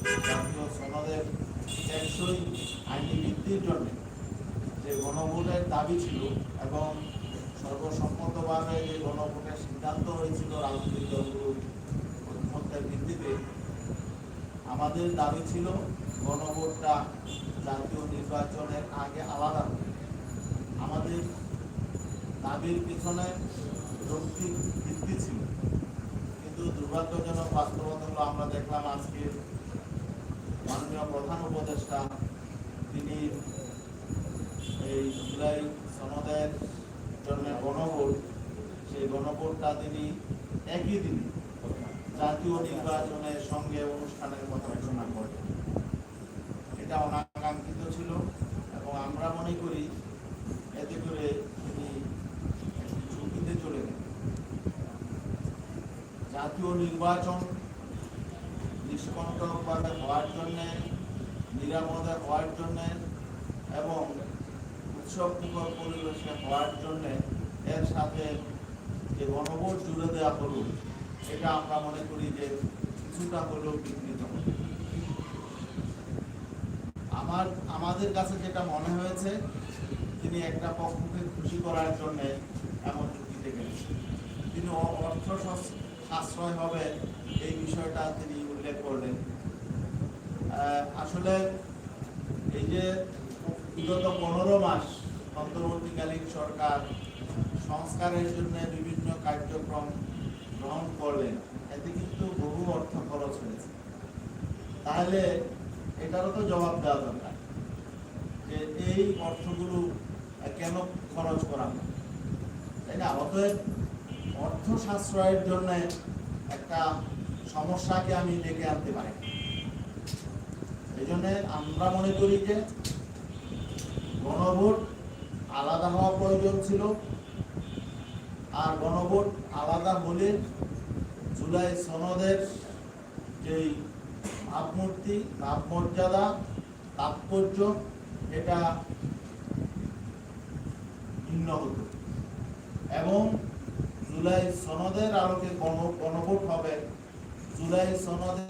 সনদের টেকসই আইনি ভিত্তির জন্য যে গণভোটের দাবি ছিল এবং সর্বসম্মতভাবে যে গণভোটের সিদ্ধান্ত হয়েছিল রাজনৈতিক দলগুলোর ঐক্যমত্যের ভিত্তিতে, আমাদের দাবি ছিল গণভোটটা জাতীয় নির্বাচনের আগে আলাদা আমাদের দাবির পিছনে যৌক্তিক ভিত্তি ছিল। কিন্তু দুর্ভাগ্যজনক বাস্তবতা আমরা দেখলাম আজকে মাননীয় প্রধান উপদেষ্টা, তিনি এই জুলাই সনদের জন্য গণভোট, সেই গণভোটটা তিনি একই দিনে জাতীয় নির্বাচনের সঙ্গে অনুষ্ঠানের কথা ঘোষণা করেন। এটা অনাকাঙ্ক্ষিত ছিল এবং আমরা মনে করি এতে করে তিনি ঝুঁকিতে চলে গেলেন। জাতীয় নির্বাচন নিষ্কণ্টকভাবে হওয়ার জন্যে, নিরাপদে হওয়ার জন্যে এবং উৎসব মুখর পরিবেশে হওয়ার জন্যে এর সাথে যে গণভোট জুড়ে দেওয়া হলো, এটা আমরা মনে করি যে কিছুটা হলেও বিঘ্নিত হবে। আমার, আমাদের কাছে যেটা মনে হয়েছে, তিনি একটা পক্ষকে খুশি করার জন্য এমন চুক্তিতে গেছেন তিনি অর্থ সাশ্রয় হবে, এই বিষয়টা তিনি উল্লেখ করলেন আসলে এই যে বিগত পনেরো মাস অন্তর্বর্তীকালীন সরকার সংস্কারের জন্য বিভিন্ন কার্যক্রম গ্রহণ করলেন, এতে কিন্তু বহু অর্থ খরচ হয়েছে। তাহলে এটারও তো জবাব দেওয়া দরকার যে এই অর্থগুলো কেন খরচ করা তাই না? অতএব অর্থ সাশ্রয়ের জন্য একটা সমস্যাকে আমি ডেকে আনতে পারি। এই আমরা মনে করি যে গণভোট আলাদা হওয়া প্রয়োজন ছিল। আর গণভোট আলাদা হলে জুলাই সনদের যেই ভাবমূর্তি, ভাবমর্যাদা, তাৎপর্য, এটা ভিন্ন হতো। এবং জুলাই সনদের আলোকে গণ, গণভোট হবে জুলাই সনদের